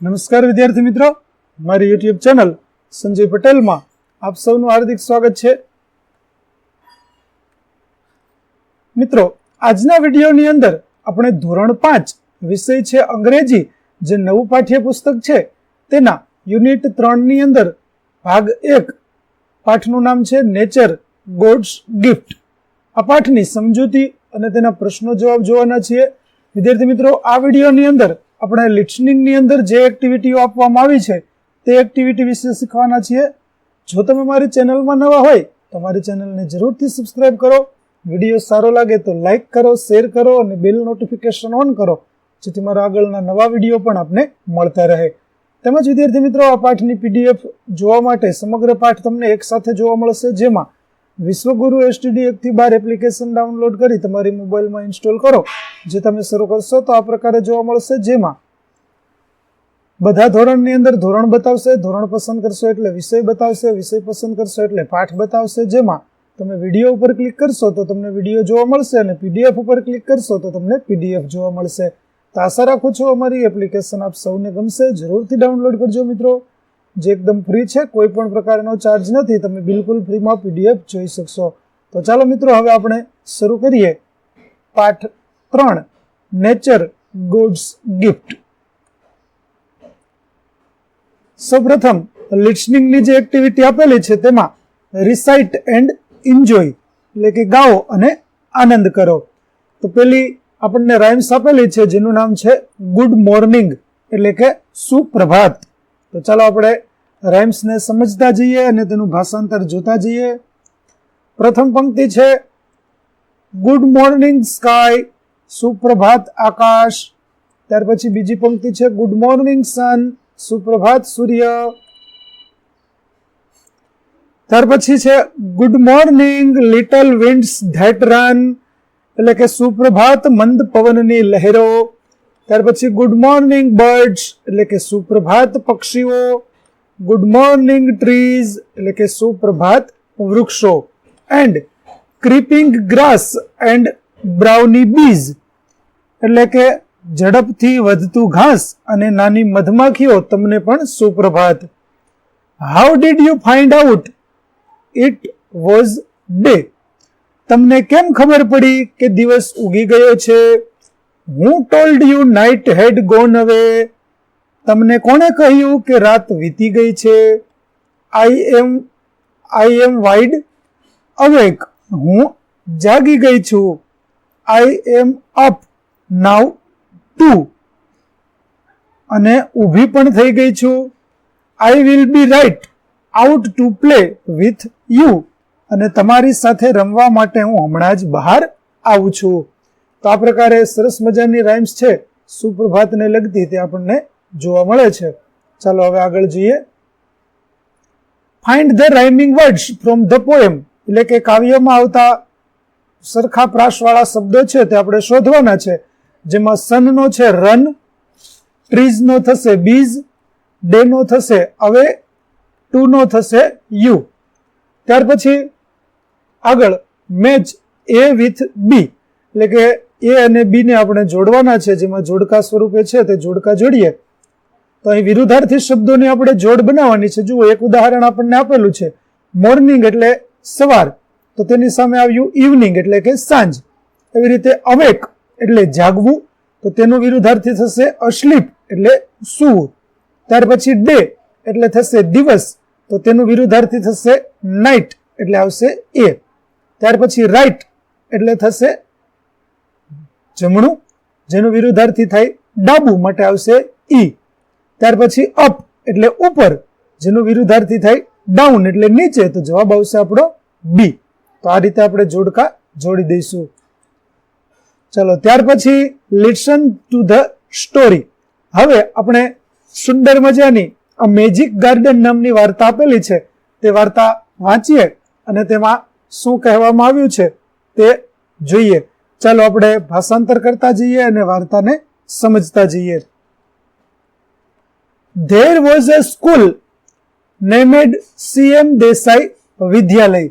નમસ્કાર વિદ્યાર્થી મિત્રો. મારી યુટ્યુબ ચેનલ સંજય પટેલમાં આપ સૌનું હાર્દિક સ્વાગત છે. મિત્રો, આજના વિડીયોની અંદર આપણે ધોરણ પાંચ વિષય છે અંગ્રેજી, જે નવું પાઠ્યપુસ્તક છે, તેના યુનિટ ત્રણની અંદર ભાગ એક પાઠનું નામ છે નેચર ગોડ્સ ગિફ્ટ. આ પાઠની સમજૂતી અને તેના પ્રશ્નો જવાબ જોવાના છીએ. વિદ્યાર્થી મિત્રો, આ વિડીયોની અંદર આપણે લિસનિંગની અંદર જે એક્ટિવિટીઓ આપવામાં આવી છે, તે એક્ટિવિટી વિશે શીખવાના છીએ. જો તમે મારી ચેનલમાં નવા હોય, તો મારી ચેનલને જરૂરથી સબસ્ક્રાઇબ કરો. વીડિયો સારો લાગે તો લાઇક કરો શેર કરો અને બેલ નોટિફિકેશન ઓન કરો, જેથી મારા આગળના નવા વીડિયો પણ આપને મળતા રહે. તેમજ વિદ્યાર્થી મિત્રો, આ પાઠની પીડીએફ જોવા માટે સમગ્ર પાઠ તમને એકસાથે જોવા મળશે, જેમાં વિશ્વગુરુ એસટીડી એકથી બાર એપ્લિકેશન ડાઉનલોડ કરી તમારી મોબાઈલમાં ઇન્સ્ટોલ કરો. જે તમે શરૂ કરશો તો આ પ્રકારે જોવા મળશે. જેમાં બધા ધોરણની અંદર ધોરણ બતાવશે, ધોરણ પસંદ કરશો એટલે વિષય બતાવશે, વિષય પસંદ કરશો એટલે પાઠ બતાવશે. જેમાં તમે વીડિયો ઉપર ક્લિક કરશો તો તમને વીડિયો જોવા મળશે અને પીડીએફ ઉપર ક્લિક કરશો તો તમને પીડીએફ જોવા મળશે. તો આશા રાખું છું અમારી એપ્લિકેશન આપ સૌને ગમશે. જરૂરથી ડાઉનલોડ કરજો મિત્રો. જે એકદમ ફ્રી છે, કોઈ પણ પ્રકારનો ચાર્જ નથી, તમે બિલકુલ ફ્રીમાં પીડીએફ જોઈ શકશો. તો ચાલો મિત્રો, હવે આપણે શરૂ કરીએ. પાઠ ત્રણ નેચર ગોડ્સ ગિફ્ટ સૌપ્રથમ લિસનિંગની જે એક્ટિવિટી આપેલી છે, તેમાં રિસાઇટ એન્ડ એન્જોય એટલે કે ગાઓ અને આનંદ કરો. તો પેલી આપણને રાઇમ્સ આપેલી છે, જેનું નામ છે ગુડ મોર્નિંગ એટલે કે સુપ્રભાત. તો ચાલો આપણે રાઇમ્સને સમજતા જઈએ અને તેનું ભાષાંતર જોતા જઈએ. પ્રથમ પંક્તિ છે, ગુડ મોર્નિંગ સ્કાય, સુપ્રભાત આકાશ. ત્યાર પછી બીજી પંક્તિ છે, ગુડ મોર્નિંગ સન, સુપ્રભાત સૂર્ય. ત્યાર પછી છે, good morning little winds that run. એટલે કે, સુપ્રભાત મંદ પવનની લહેરો. ત્યાર પછી, ગુડ મોર્નિંગ બર્ડ્સ. એટલે કે, સુપ્રભાત પક્ષીઓ. ગુડ મોર્નિંગ ટ્રીઝ એટલે કે સુપ્રભાત વૃક્ષો. And creeping grass and brownie bees એટલે કે ઝડપથી વધતું ઘાસ અને નાની મધમાખીઓ તમને પણ સુપ્રભાત. How did you find out it was day તમને કેમ ખબર પડી કે દિવસ ઉગી ગયો છે? હું told you night had gone away તમને કોણે કહ્યું કે રાત વીતી ગઈ છે? આઈ એમ આઈ એમ વાઇડ અવેક હું જાગી ગઈ છું. આઈ એમ અપ નાવ ટુ અને ઊભી પણ થઈ ગઈ છું. I will be right out to play with you અને તમારી સાથે રમવા માટે હું હમણાં જ બહાર આવું છું. તો આ પ્રકારે સરસ મજાની રાઇમ્સ છે. સુપ્રભાતને લગતી તે આપણને જોવા મળે છે. ચાલો હવે આગળ જઈએ. Find the rhyming words from the poem એટલે કે કાવ્યમાં આવતા સરખા પ્રાસવાળા શબ્દો છે તે આપણે શોધવાના છે. જેમાં સનનો છે રન ટ્રીઝનો થશે બીઝ ડેનો થશે અવે ટુનો થશે યુ ત્યાર પછી આગળ મેચ એ વિથ બી એટલે કે એ અને બી ને આપણે જોડવાના છે. જેમાં જોડકા સ્વરૂપે છે તે જોડકા જોડીએ. તો અહીં વિરુદ્ધાર્થી શબ્દોની આપણે જોડ બનાવવાની છે. જુઓ, એક ઉદાહરણ આપણને આપેલું છે. મોર્નિંગ એટલે સવાર. તો તેની સામે આવ્યું ઇવનિંગ એટલે કે સાંજ. એવી રીતે અવેક એટલે જાગવું. તો તેનું વિરુદ્ધાર્થી થશે અશ્લીપ એટલે સૂવું. ત્યાર પછી ડે એટલે થશે દિવસ. તો તેનું વિરુદ્ધાર્થી થશે નાઇટ એટલે આવશે એ. ત્યાર પછી રાઈટ એટલે થશે જમણું. જેનું વિરુદ્ધાર્થી થાય ડાબુ, માટે આવશે ઈ. ત્યાર પછી અપ એટલે ઉપર, જેનું વિરુદ્ધાર્થી થાય ડાઉન એટલે નીચે, તો જવાબ આવશે આપણો બી તો આ રીતે આપણે જોડકા જોડી દઈશું. ચલો, ત્યાર પછી લિસન ટુ ધ સ્ટોરી હવે આપણે સુંદર મજાની આ મેજિક ગાર્ડન નામની વાર્તા આપેલી છે. તે વાર્તા વાંચીએ અને તેમાં શું કહેવામાં આવ્યું છે તે જોઈએ. ચાલો આપણે ભાષાંતર કરતા જઈએ અને વાર્તાને સમજતા જઈએ. There was a school named C M Desai Vidyalaya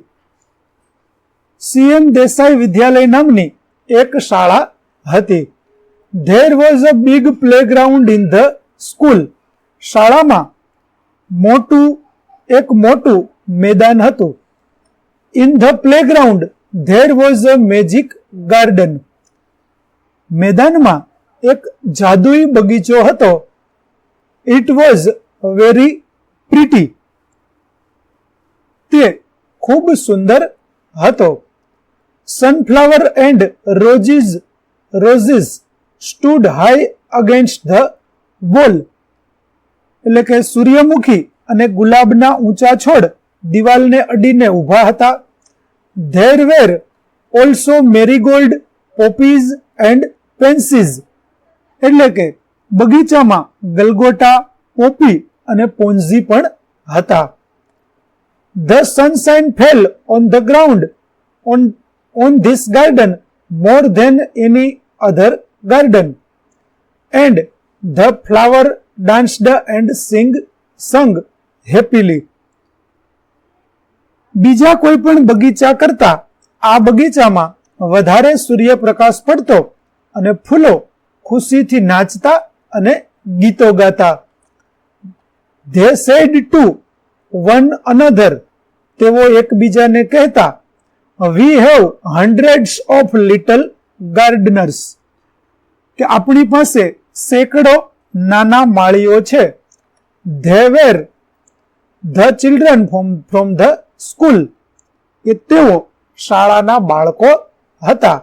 C M Desai Vidyalaya નામની એક શાળા હતી. There was a big playground in the school શાળામાં મોટું, એક મોટું મેદાન હતું. In the playground there was a magic garden મેદાનમાં એક જાદુઈ બગીચો હતો. ઇટ વોઝ વેરી પ્રિટી તે ખૂબ સુંદર હતો. Sunflower and roses roses stood high against the wall એટલે કે સૂર્યમુખી અને ગુલાબના ઊંચા છોડ દિવાલને અડીને ઊભા હતા. There were also marigold poppies and pansies એટલે કે બગીચામાં ગલગોટા, પોપી અને પોન્ઝી પણ હતા. The sunshine fell on the ground, on on this garden, more than any other garden. And the flower danced and sing sung happily. બીજા કોઈ પણ બગીચા કરતા આ બગીચામાં વધારે સૂર્યપ્રકાશ પડતો અને ફૂલો ખુશીથી નાચતા અને ગીતો ગાતા. They said to one another તેઓ એકબીજાને કહેતા we have hundreds of little gardeners કે આપણી પાસે સેંકડો નાના માળીઓ છે. They were the children from from the school કે તેઓ શાળાના બાળકો હતા.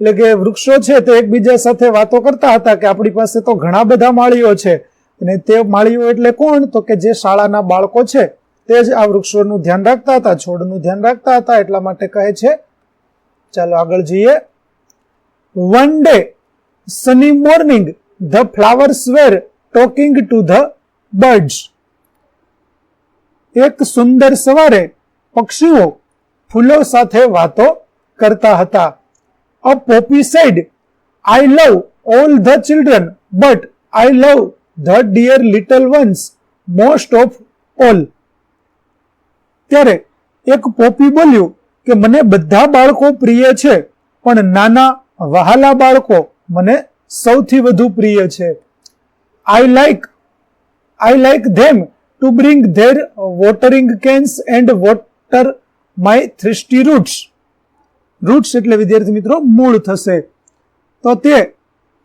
એટલે કે વૃક્ષો છે તે એકબીજા સાથે વાતો કરતા હતા કે આપણી પાસે તો ઘણા બધા માળીઓ છે. અને તે માળીઓ એટલે કોણ? તો કે જે શાળાના બાળકો છે, તે જ આ વૃક્ષોનું ધ્યાન રાખતા હતા, છોડનું ધ્યાન રાખતા હતા, એટલા માટે કહે છે. ચાલો આગળ જઈએ. One day sunny morning the flowers were talking to the birds એક સુંદર સવારે પક્ષીઓ ફૂલો સાથે વાતો કરતા હતા. A poppy said I love all the children but I love the dear little ones most of all ત્યારે એક પોપી બોલ્યું કે, મને બધા બાળકો પ્રિય છે, પણ નાના વહાલા બાળકો મને સૌથી વધુ પ્રિય છે. I like I like them to bring their watering cans and water my thirsty roots roots એટલે વિદ્યાર્થી મિત્રો મૂળ થશે. તો તે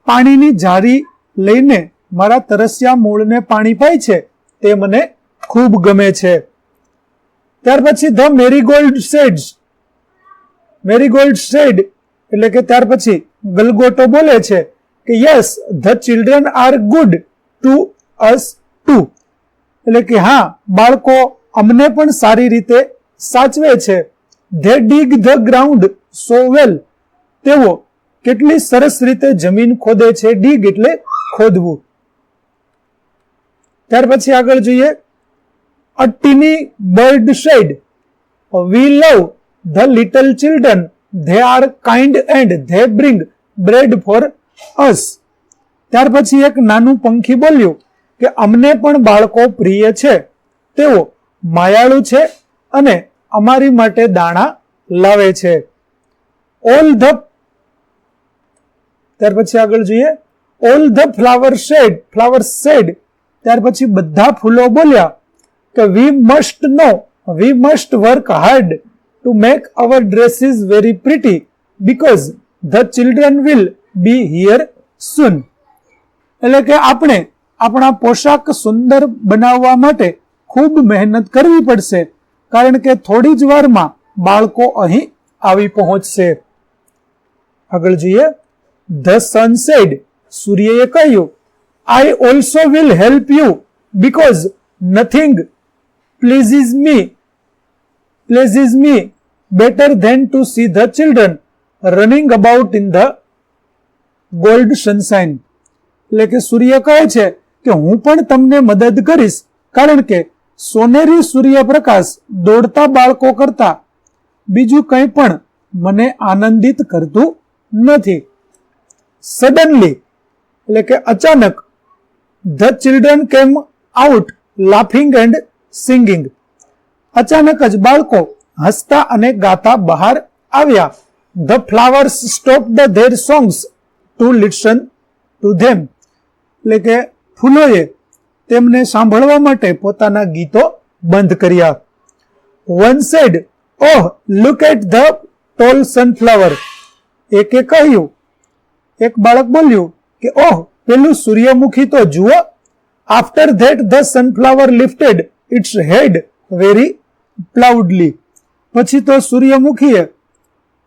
પાણીની જારી લઈને મારા તરસ્યા મૂળને પાણી પાય છે, તે મને ખૂબ ગમે છે. ત્યાર પછી the marigold said. Marigold said એટલે કે ત્યાર પછી ગલગોટો બોલે છે કે yes the children are good to us too એટલે કે હા, બાળકો અમને પણ સારી રીતે સાચવે છે. They dig the ground so well તેઓ કેટલી સરસ રીતે જમીન ખોદે છે, ડીગ એટલે ખોદવું. ત્યાર પછી આગળ જોઈએ. A tiny bird said. We love the little children. They are kind and they bring bread for us. ત્યાર પછી એક નાનું પંખી બોલ્યું કે અમને પણ બાળકો પ્રિય છે. તેઓ માયાળુ છે અને અમારી માટે દાણા લાવે છે. ઓલ ધ ત્યાર પછી આગળ જોઈએ. All the flower said flower said ત્યાર પછી બધા ફૂલો બોલ્યા કે we must no we must work hard to make our dresses very pretty because the children will be here soon એટલે કે આપણે આપણા પોશાક સુંદર બનાવવા માટે ખૂબ મહેનત કરવી પડશે. કારણ કે થોડી જ વારમાં બાળકો અહીં આવી પહોંચશે. આગળ જોઈએ ધ સનસેડ સૂર્યએ કહ્યું I also will help you because nothing pleases me pleases me better than to see the children running about in the gold sunshine એટલે કે સૂર્ય કહે છે કે હું પણ તમને મદદ કરીશ, કારણ કે સોનેરી સૂર્યપ્રકાશ દોડતા બાળકો કરતા બીજું કંઈ પણ મને આનંદિત કરતું નથી. સડનલી એટલે કે અચાનક the children came out laughing and singing અચાનક જ બાળકો હસતા અને ગાતા બહાર આવ્યા. The flowers stop the their songs to listen to them એટલે કે ફૂલોએ તેમને સાંભળવા માટે પોતાના ગીતો બંધ કર્યા. One said oh look at the tall sunflower એકે કહ્યું, એક બાળક બોલ્યું કે ઓહ પેલું સૂર્યમુખી તો જુઓ after that the sunflower lifted its head very proudly પછી તો સૂર્યમુખીએ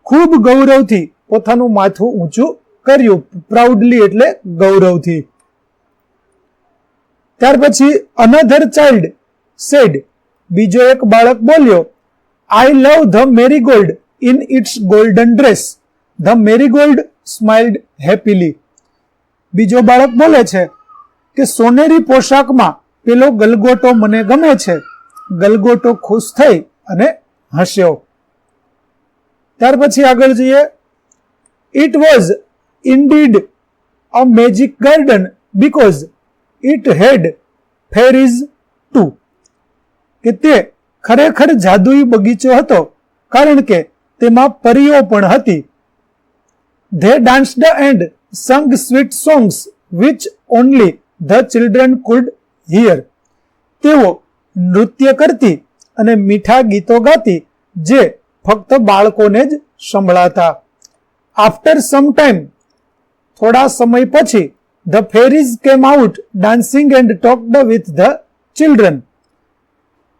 ખૂબ ગૌરવથી પોતાનું માથું ઊંચું કર્યું પ્રાઉડલી એટલે ગૌરવથી. ત્યાર પછી અનધર ચાઇલ્ડ સેડ બીજો એક બાળક બોલ્યો I love the marigold in its golden dress the marigold smiled happily બીજો બાળક બોલે છે કે, સોનેરી પોશાકમાં પેલો ગલગોટો મને ગમે છે. ગલગોટો ખુશ થઈ અને હસ્યો. ત્યાર પછી આગળ જઈએ. It was indeed a magic garden because it had fairies too કે તે ખરેખર જાદુઈ બગીચો હતો, કારણ કે તેમાં પરીઓ પણ હતી. They danced and sang sweet songs which only the children could hear તેઓ નૃત્ય કરતી અને મીઠા ગીતો ગાતી, જે ફક્ત બાળકોને જ સંભળાતા. આફ્ટર સમ ટાઈમ થોડા સમય પછી the fairies came out dancing and talked with the children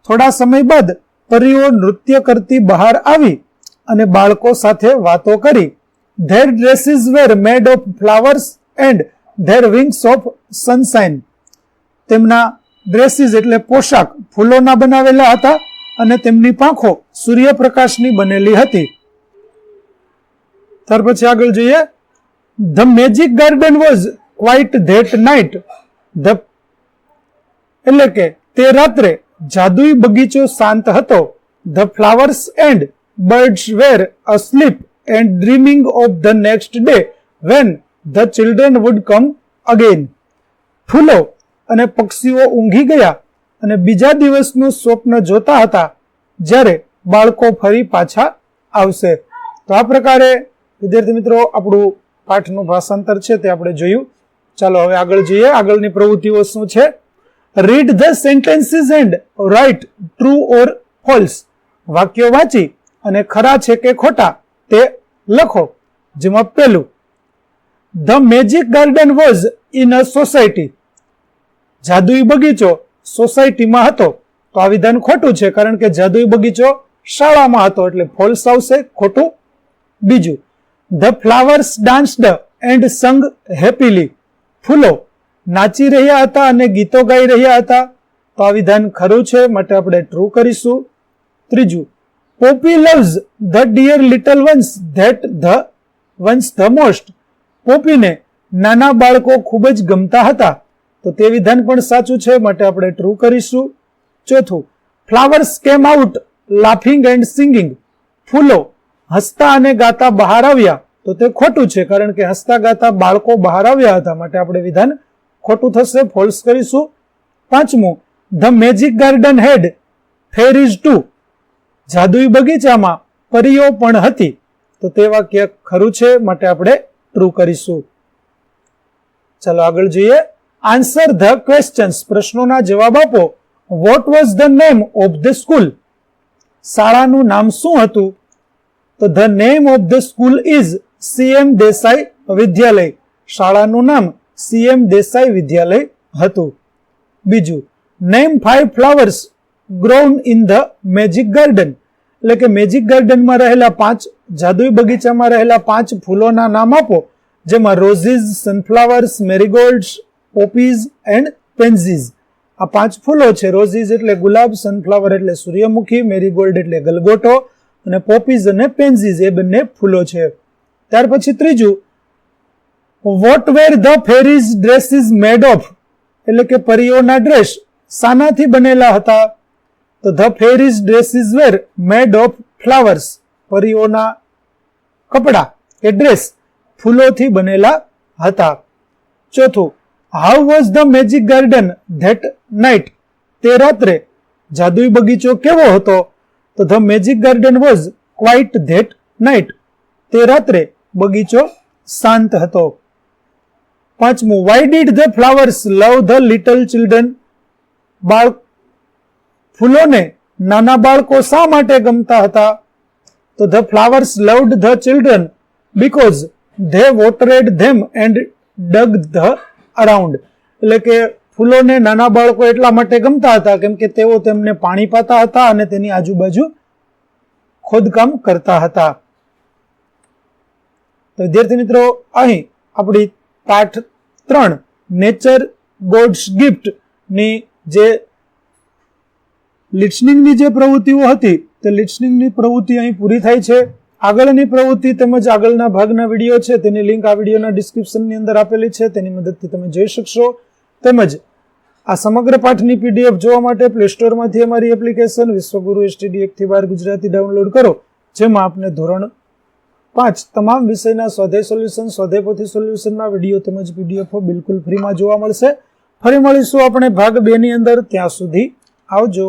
થોડા સમય બાદ પરીઓ નૃત્ય કરતી બહાર આવી અને બાળકો સાથે વાતો કરી. Their dresses were made of flowers and their wings of sunshine તેમના ડ્રેસીસ એટલે પોશાક ફૂલોના બનાવેલા હતા અને તેમની પાંખો સૂર્યપ્રકાશની બનેલી હતી. ત્યાર પછી આગળ જોઈએ. The magic garden was quiet that night the એટલે કે તે રાત્રે જાદુઈ બગીચો શાંત હતો. The flowers and birds were asleep and dreaming of the next day when the children would come again ફૂલો અને પક્ષીઓ ઊંઘી ગયા અને બીજા દિવસનું સ્વપ્ન જોતા હતા જ્યારે બાળકો ફરી પાછા આવશે. તો આ પ્રકારે, વિદ્યાર્થી મિત્રો, આપણું પાઠનું ભાષાંતર છે તે આપણે જોયું. ચાલો હવે આગળ જઈએ. આગળની પ્રવૃત્તિઓ શું છે? Read the sentences and write true or false વાક્યો વાંચી અને ખરા છે કે ખોટા તે લખો. જેમાં પહેલું the magic garden was in a society જાદુઈ બગીચો સોસાયટીમાં હતો. તો આ વિધાન ખોટું છે કારણ કે જાદુઈ બગીચો શાળામાં હતો. એટલે ફોલ્સ આવશે, ખોટું બીજું the flowers danced and sang happily ફૂલો. નાચી રહ્યા હતા અને ગીતો ગાઈ રહ્યા હતા. તો આ વિધાન ખરું છે, માટે આપણે ટ્રુ કરીશું. ત્રીજું poppy loves the dear little ones that the ones the most પોપીને નાના બાળકો ખૂબ જ ગમતા હતા. તો તે વિધાન પણ સાચું છે, માટે આપણે ટ્રુ કરીશું. ચોથું ફ્લાવર્સ કેમ આઉટ લાફિંગ એન્ડ સિંગિંગ ફૂલો હસતા અને ગાતા બહાર આવ્યા. તો તે ખોટું છે, કારણ કે હસતા ગાતા બાળકો બહાર આવ્યા હતા માટે આપણે વિધાન ખોટું થશે ફોલ્સ કરીશું. પાંચમું, the magic garden had fairies too. જાદુઈ બગીચામાં પરીઓ પણ હતી. તો તે વાક્ય ખરું છે, માટે આપણે ટ્રુ કરીશું. ચાલો આગળ જોઈએ. આન્સર ધ ક્વેશ્ચન્સ પ્રશ્નોના જવાબ આપો. What was the name of the school શાળાનું નામ શું હતું? તો the name of the school is C M Desai Vidyalaya. શાળાનું નામ સીએમ દેસાઈ વિદ્યાલય હતું. બીજું name five flowers grown in the magic garden એટલે કે મેજિક ગાર્ડનમાં રહેલા પાંચ, જાદુઈ બગીચામાં રહેલા પાંચ ફૂલોના નામ આપો, જેમાં roses sunflowers marigolds poppies and pansies આ પાંચ ફૂલો છે. રોઝીઝ એટલે ગુલાબ સનફ્લાવર એટલે સૂર્યમુખી મેરીગોલ્ડ એટલે ગલગોટો અને પોપીઝ અને પેન્ઝીઝ એ બંને ફૂલો છે. ત્યાર પછી ત્રીજું what were the fairies dress is made of એટલે કે પરીઓના ડ્રેસ સાનાથી બનેલા હતા. તો the fairies dress is were made of flowers પરીઓના કપડા, એ ડ્રેસ ફૂલોથી બનેલા હતા. ચોથું how was the magic garden that night તે રાત્રે જાદુઈ બગીચો કેવો હતો? તો the magic garden was quiet that night તે રાત્રે બગીચો શાંત હતો. પાંચમું why did the flowers love the little children બાળ ફૂલોને નાના બાળકો શા માટે ગમતા હતા? તો the flowers loved the children because they watered them and dug the around એટલે કે ફૂલોને નાના બાળકો એટલા માટે ગમતા હતા કેમ કે તેઓ તેમને પાણી પાતા હતા અને તેની આજુબાજુ ખોદકામ કરતા હતા. તો વિદ્યાર્થી મિત્રો, અહીં આપણી પાઠ ત્રણ નેચર ગોડ્સ ગિફ્ટની જે લિસનિંગની જે પ્રવૃત્તિઓ હતી, તે લિસનિંગની પ્રવૃત્તિ અહીં પૂરી થાય છે. આગળની પ્રવૃત્તિ તેમજ આગળના ભાગના વીડિયો છે, તેની લિંક આ વિડીયોના ડિસ્ક્રિપ્શનની અંદર આપેલી છે, તેની મદદથી તમે જોઈ શકશો. તેમજ આ સમગ્ર પાઠની પીડીએફ જોવા માટે પ્લે સ્ટોરમાંથી અમારી એપ્લિકેશન વિશ્વગુરુ એસટીડી એકથી બાર ગુજરાતી ડાઉનલોડ કરો, જેમાં આપને ધોરણ પાંચ તમામ વિષયના સ્વાધ્યાય સોલ્યુશન સ્વાધ્યાય પોથી સોલ્યુશનના વીડિયો તેમજ પીડીએફો બિલકુલ ફ્રીમાં જોવા મળશે. ફરી મળીશું આપણે ભાગ બેની અંદર. ત્યાં સુધી આવજો.